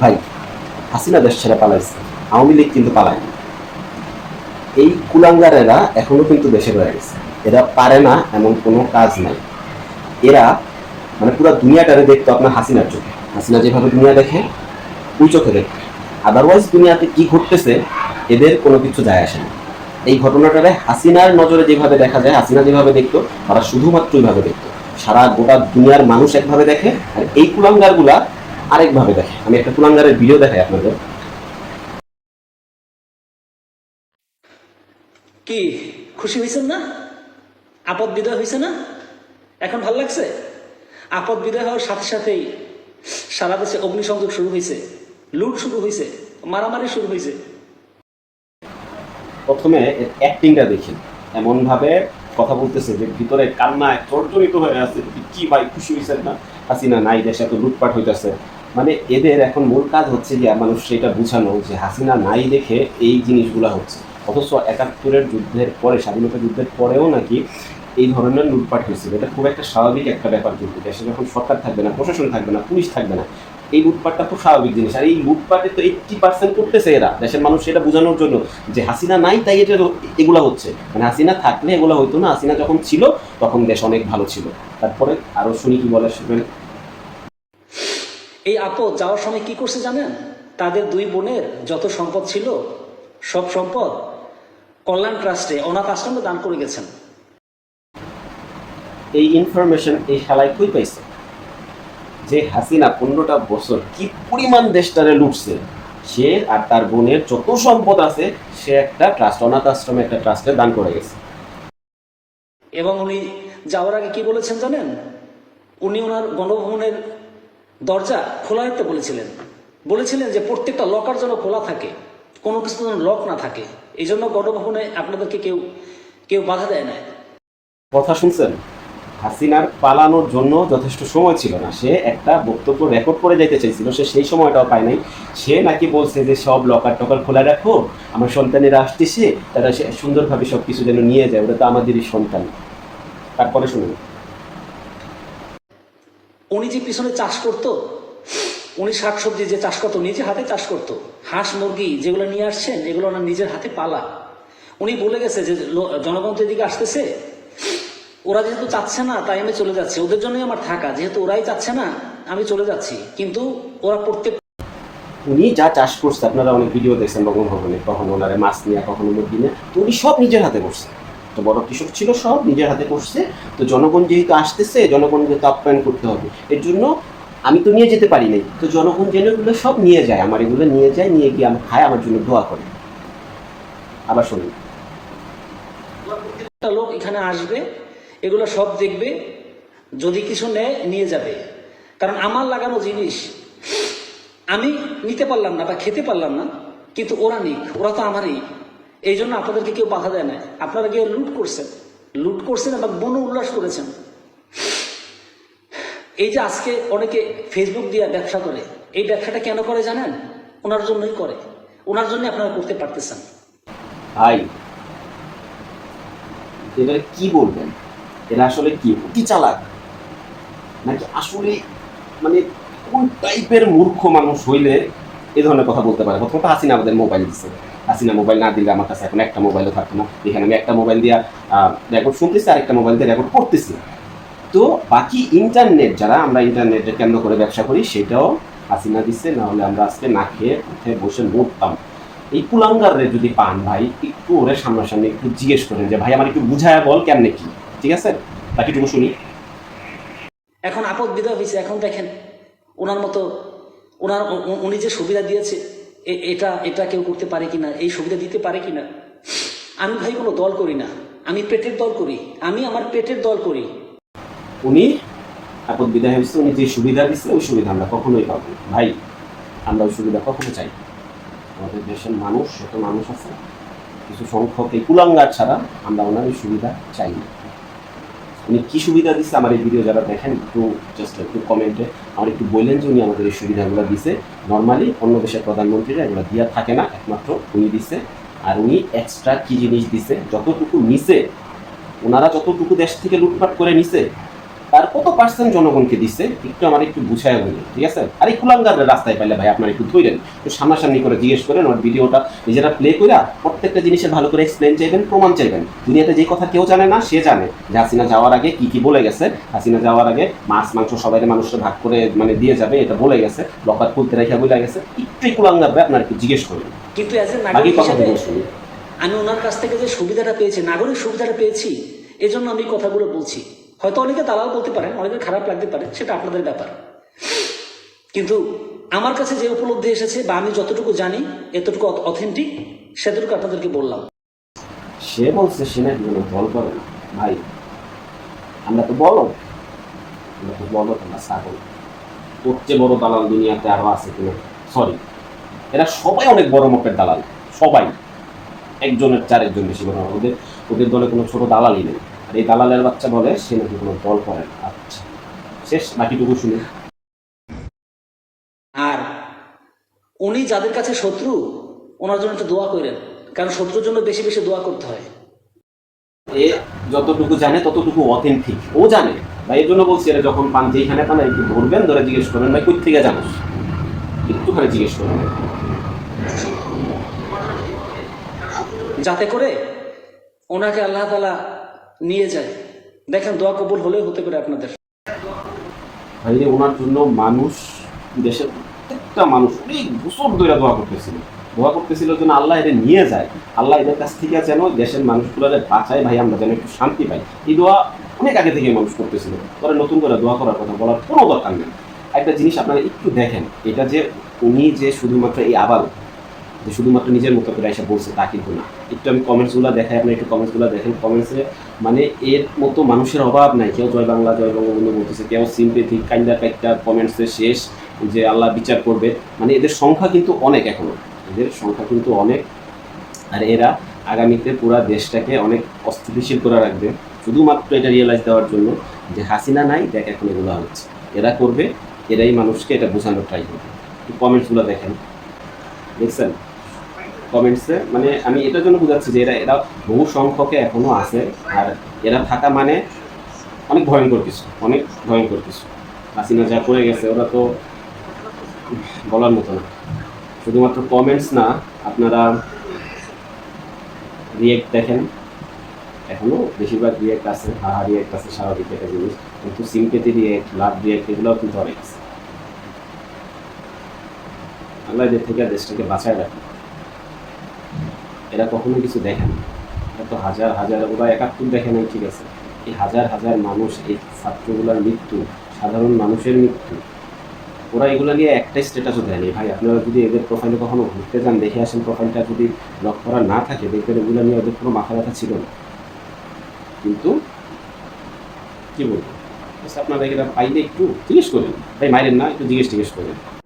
ভাই, হাসিনা দেশ ছেড়ে পালাইছে, আওয়ামী লীগ কিন্তু পালায়নি। এই কুলাঙ্গারেরা এখনও কিন্তু দেশে রয়ে গেছে। এরা পারে না এমন কোনো কাজ নাই। এরা মানে পুরো দুনিয়াটারে দেখতো আপনার হাসিনার চোখে। হাসিনা যেভাবে দুনিয়া দেখে, ওই চোখে দেখে। আদারওয়াইজ দুনিয়াতে কি ঘটতেছে, এদের কোনো কিছু যায় আসে না। এই ঘটনাটারে হাসিনার নজরে যেভাবে দেখা যায়, হাসিনা যেভাবে দেখতো, তারা শুধুমাত্র ওইভাবে দেখতো। সারা গোটা দুনিয়ার মানুষ একভাবে দেখে, আর এই কুলাঙ্গারগুলা আরেকভাবে দেখে। আমি একটা কুলাঙ্গারের ভিডিও দেখাই আপনাদের। কি খুশি হয়েছেন না? আপদ বিদায় হয়েছে না? এখন ভালো লাগছে? আপদ বিদায় হওয়ার সাথে সাথেই সারা দেশে অগ্নিসংযোগ শুরু হয়েছে লুট শুরু হয়েছে মারামারি শুরু হয়েছে প্রথমে অ্যাক্টিংটা দেখেন। এমন ভাবে কথা বলতেছে যে ভিতরে কান্নায় জর্জরিত হয়ে আছে। কি ভাই খুশি হয়েছেন না? হাসিনা নাই দেশে এত লুটপাট হইতেছে। মানে এদের এখন মূল কাজ হচ্ছে যে মানুষ সেটা বুঝানো যে হাসিনা নাই দেখে এই জিনিসগুলো হচ্ছে। অথচ একাত্তরের যুদ্ধের পরে, স্বাধীনতা যুদ্ধের পরেও নাকি এই ধরনের লুটপাট হয়েছিল। এটা খুব একটা স্বাভাবিক একটা ব্যাপার কিন্তু। দেশে যখন সরকার থাকবে না, প্রশাসন থাকবে না, পুলিশ থাকবে না, এই লুটপাটটা খুব স্বাভাবিক জিনিস। আর এই লুটপাটে তো এইটটি পার্সেন্ট করতেছে এরা। দেশের মানুষ সেটা বোঝানোর জন্য যে হাসিনা নাই তাই এটা এগুলা হচ্ছে। মানে হাসিনা থাকলে এগুলো হইতো না। হাসিনা যখন ছিল, তখন দেশ অনেক ভালো ছিল। তারপরে আরও শুনি কি বলে শুনবেন এই আপদ যাওয়ার সময় কি করছে জানেন? তাদের দুই বোনের যত সম্পদ ছিল সব সম্পদ কল্যাণ ট্রাস্টে অনাথ আশ্রমে দান করে গেছেন। এই ইনফরমেশন এই খেলায় কই পাইছে? যে হাসিনা পনেরোটা বছর কি পরিমাণ দেশটারে লুটছে সে আর তার বোনের যত সম্পদ আছে সে একটা ট্রাস্ট অনাথ আশ্রমে একটা ট্রাস্টে দান করে গেছে। এবং উনি যাওয়ার আগে কি বলেছেন জানেন? উনি ওনার গণভবনের দরজা খোলা রাখতে বলেছিলেন। বলেছিলেন যে প্রত্যেকটা লকার যেন খোলা থাকে, কোনো কিছু যেন লক না থাকে। এই জন্য গণভবনে আপনাদেরকে কেউ কেউ বাধা দেয় না কথা শুনছেন? হাসিনার পালানোর জন্য যথেষ্ট সময় ছিল না। সে একটা বক্তব্য রেকর্ড করে যাইতে চাইছিল, সে সেই সময়টাও পায় নাই। সে নাকি বলছে যে সব লকার টকার খোলা রাখো, আমার সন্তানেরা আসতেছে, তারা সে সুন্দরভাবে সব কিছু যেন নিয়ে যায় ওটা তো আমাদেরই সন্তান। তারপরে শুনুন। উনি যে পিছনে চাষ করতো, উনি শাকসবজি যে চাষ করতো, নিজে হাতে চাষ করতো। হাঁস, মুরগি যেগুলো নিয়ে আসছেন, এগুলো ওনার নিজের হাতে পালা। উনি বলে গেছে যে জনগণ তো এদিকে আসতেছে। ওরা যেহেতু চাচ্ছে না, তাই আমি চলে যাচ্ছি। ওদের জন্যই আমার থাকা। যেহেতু ওরাই চাচ্ছে না, আমি চলে যাচ্ছি। কিন্তু ওরা প্রত্যেক উনি যা চাষ করছে, আপনারা অনেক ভিডিও দেখছেন, বঙ্গভবনে। কখনো ওনারে মাছ নিয়ে, কখনো মুরগি নিয়ে। তো উনি সব নিজের হাতে করছে। তো বড় কৃষক ছিল সব, নিজের হাতে করছে। তো জনগণ যেহেতু আসতেছে, জনগণকে তো আপ্যায়ন করতে হবে। এর জন্য আমি তো নিয়ে যেতে পারি নাই। তো জনগণ যেন এগুলো সব নিয়ে যায়, আমার এগুলো নিয়ে যায়, নিয়ে গিয়ে আমার খায়, আমার জন্য দোয়া করে। আবার শুনুন। একটা লোক এখানে আসবে, এগুলো সব দেখবে, যদি কিছু নেয়, নিয়ে যাবে। কারণ আমার লাগানো জিনিস, আমি নিতে পারলাম না বা খেতে পারলাম না, কিন্তু ওরা নিক, ওরা তো আমারই। এই জন্য আপনাদেরকে কেউ বাধা দেয় না। আপনারা গিয়ে লুট করছেন। লুট করছেন এবং বন উল্লাস করেছেন। এই যে আজকে অনেকে ফেসবুক দিয়ে ব্যবসা করে এই ব্যবসাটা কেন করে জানেন? ওনার জন্যই করে। ওনার জন্য আপনারা করতে পারতেছেন। ভাই এটা কি বলবেন? এরা আসলে কি কি চালাক? নাকি আসলে মানে কোন টাইপের মূর্খ মানুষ হইলে এ ধরনের কথা বলতে পারে? প্রথমত হাসিনা আমাদের মোবাইল দিচ্ছে হাসিনা মোবাইল না দিলে আমার কাছে এখন একটা মোবাইলও থাকতো না। এখানে আমি একটা মোবাইল দিয়ে রেকর্ড শুনতেছি আর একটা মোবাইল দিয়ে রেকর্ড করতেছি। তো বাকি ইন্টারনেট যারা আমরা ইন্টারনেটে কেন্দ্র করে ব্যবসা করি, সেটাও হাসিনা দিচ্ছে না হলে আমরা আজকে না খেয়ে উঠে বসে মরতাম। এই কুলাঙ্গারে যদি পান ভাই, একটু ওরে সামনাসামনি একটু জিজ্ঞেস করেন যে, ভাই, আমার একটু বুঝায় বল কেমনে কি? ঠিক আছে? বাকিটুকু শুনি। এখন আপদ বিদায় হয়েছে এখন দেখেন ওনার মতো, ওনার উনি যে সুবিধা দিয়েছে এটা এটা কেউ করতে পারে কিনা, এই সুবিধা দিতে পারে কিনা? আমি ভাই কোনো দল করি না। আমি পেটের দল করি। আমি আমার পেটের দল করি। উনি আপদ বিদায় হয়েছে, উনি যে সুবিধা দিচ্ছে ওই সুবিধা আমরা কখনোই পাবো ভাই, আমরা ওই সুবিধা কখনো চাই আমাদের দেশের মানুষ, যত মানুষ আছে, কিছু সংখ্যক এই কুলাঙ্গার ছাড়া আমরা ওনার সুবিধা চাই না। উনি কী সুবিধা দিচ্ছে আমার এই ভিডিও যারা দেখেন, একটু জাস্ট একটু কমেন্টে আমার একটু বললেন যে উনি আমাদের এই সুবিধাগুলো দিছে। নর্মালি অন্য দেশের প্রধানমন্ত্রীরা এগুলো দিয়া থাকে না, একমাত্র উনি দিছে। আর উনি এক্সট্রা কী জিনিস দিছে, যতটুকু নিছে, ওনারা যতটুকু দেশ থেকে লুটপাট করে নিছে তার কত পার্সেন্ট জনগণকে দিচ্ছে একটু আমার একটু বুঝায় বলি ঠিক আছে? আর এই কুলাঙ্গার রাস্তায় পাইলে ভাই আপনার একটু ধরেন। একটু সামনাসামনি করে জিজ্ঞেস করেন ওর ভিডিওটা নিজেরা প্লে করে প্রত্যেকটা জিনিসের ভালো করে এক্সপ্লেন চাইবেন প্রমাণ চাইবেন। দুনিয়াতে যে কথা কেউ জানে না সে জানে যে হাসিনা যাওয়ার আগে কি কি বলে গেছে। হাসিনা যাওয়ার আগে মাছ মাংস সবাই মানুষের ভাগ করে মানে দিয়ে যাবে এটা বলে গেছে। লকার খুলতে রেখে বলে গেছে। একটু কুলাঙ্গার ভাই আপনার একটু জিজ্ঞেস করবেন কিন্তু বাকি নাগরিক কথা শুনি আমি ওনার কাছ থেকে যে সুবিধাটা পেয়েছি নাগরিক সুবিধাটা পেয়েছি এজন্য আমি কথাগুলো বলছি। হয়তো অনেকে দালাল বলতে পারেন, অনেকে খারাপ লাগতে পারে, সেটা আপনাদের ব্যাপার। কিন্তু আমার কাছে যে উপলব্ধি এসেছে বা আমি যতটুকু জানি, এতটুকু অথেন্টিক সেতটুকু আপনাদেরকে বললাম। সে বলছে, সে নাকি কোনো দল করে ভাই, আমরা তো বলো আমরা তো বলো তোমরা ছাগল। তোর বড় দালাল দুনিয়াতে আরও আছে কিনা? সরি এরা সবাই অনেক বড় মাপের দালাল। সবাই। একজনের চার একজন বেশি বড় ওদের ওদের দলে কোনো ছোট দালালই নেই। আর এই দালালের বাচ্চা বলে সে নাকি কোনো দল করে না। আচ্ছা শেষ বাকিটুকু শুনে। আর উনি যাদের কাছে শত্রু ওনার জন্য একটু দোয়া করেন কারণ শত্রুর জন্য বেশি বেশি দোয়া করতে হয়। এ যতটুকু জানে ততটুকু অথেন্টিক ও জানে। বা এর জন্য বলছি এরা যখন পান যেখানে পান একটু ধরবেন ধরে জিজ্ঞেস করবেন ভাই কই থেকে জানোস? একটুখানি জিজ্ঞেস করবেন। যাতে করে ওনাকে আল্লাহ তালা নিয়ে যায়। দেখেন, দোয়া কবুল হলেও হতে পারে আপনাদের। ভাই ওনার জন্য মানুষ, দেশের প্রত্যেকটা মানুষ অনেক বছর ধরে দোয়া করতেছিল। দোয়া করতেছিল যেন আল্লাহ এদের নিয়ে যায়। আল্লাহ এদের কাছ থেকে যেন দেশের মানুষগুলো যে বাঁচায়। ভাই, আমরা যেন একটু শান্তি পাই। এই দোয়া অনেক আগে থেকে মানুষ করতেছিল। পরে নতুন করে দোয়া করার কথা বলার কোনো দরকার নেই। একটা জিনিস আপনারা একটু দেখেন। এটা যে উনি যে শুধুমাত্র এই আবাল যে শুধুমাত্র নিজের মতো করে এসে বলছে তা কিন্তু না। একটু আমি কমেন্টসগুলো দেখাই আপনি একটু কমেন্টসগুলো দেখেন। কমেন্টসে মানে এর মতো মানুষের অভাব নাই। কেউ জয় বাংলা, জয় বঙ্গবন্ধু বলতেছে, কেউ সিম্পেথি কাইন্ডা কাইটা কমেন্টসে শেষ, যে আল্লাহ বিচার করবে। মানে এদের সংখ্যা কিন্তু অনেক এখনও। এদের সংখ্যা কিন্তু অনেক। আর এরা আগামীতে পুরো দেশটাকে অনেক অস্থিতিশীল করে রাখবে। শুধুমাত্র এটা রিয়েলাইজ দেওয়ার জন্য যে হাসিনা নাই, দেখ এখন এগুলো হচ্ছে। এরা করবে, এরাই মানুষকে এটা বোঝানোর ট্রাই করবে। কমেন্টসগুলো দেখেন। দেখছেন? কমেন্টসে মানে আমি এটার জন্য বোঝাচ্ছি যে এরা এরা বহু সংখ্যকে এখনও আছে, আর এরা থাকা মানে অনেক ভয়ঙ্কর কিছু, অনেক ভয়ঙ্কর কিছু। হাসিনা যা করে গেছে, ওরা তো বলার মতো না। শুধুমাত্র কমেন্টস না, আপনারা রিয়েক্ট দেখেন। এখনও বেশিরভাগ রিয়েক্ট আছে, হাহা রিয়েক্ট আছে, স্বাভাবিক একটা জিনিস। কিন্তু সিম্পেথি রিয়েক্ট লাভ রিয়েক্ট এগুলোও কিন্তু অনেক আছে। আল্লাহ এদের থেকে দেশটাকে বাঁচায় রাখে এরা কখনো কিছু দেখে না। এরা তো হাজার হাজার ওরা একাত্তর দেখে নাই, ঠিক আছে। এই হাজার হাজার মানুষ, এই ছাত্রগুলোর মৃত্যু, সাধারণ মানুষের মৃত্যু, ওরা এগুলো নিয়ে একটাই স্ট্যাটাসও দেয়নি। ভাই, আপনারা যদি এদের প্রোফাইলে কখনো ঘুরতে যান, দেখে আসেন প্রোফাইলটা যদি লক করা না থাকে, দেখবেন এগুলো নিয়ে ওদের কোনো মাথা ব্যথা ছিল না। কিন্তু, কি বলব? Just আপনারা এগুলো পাইলে একটু জিজ্ঞেস করেন। ভাই, মাইরেন না, একটু জিজ্ঞেস টিজ্ঞেস করেন।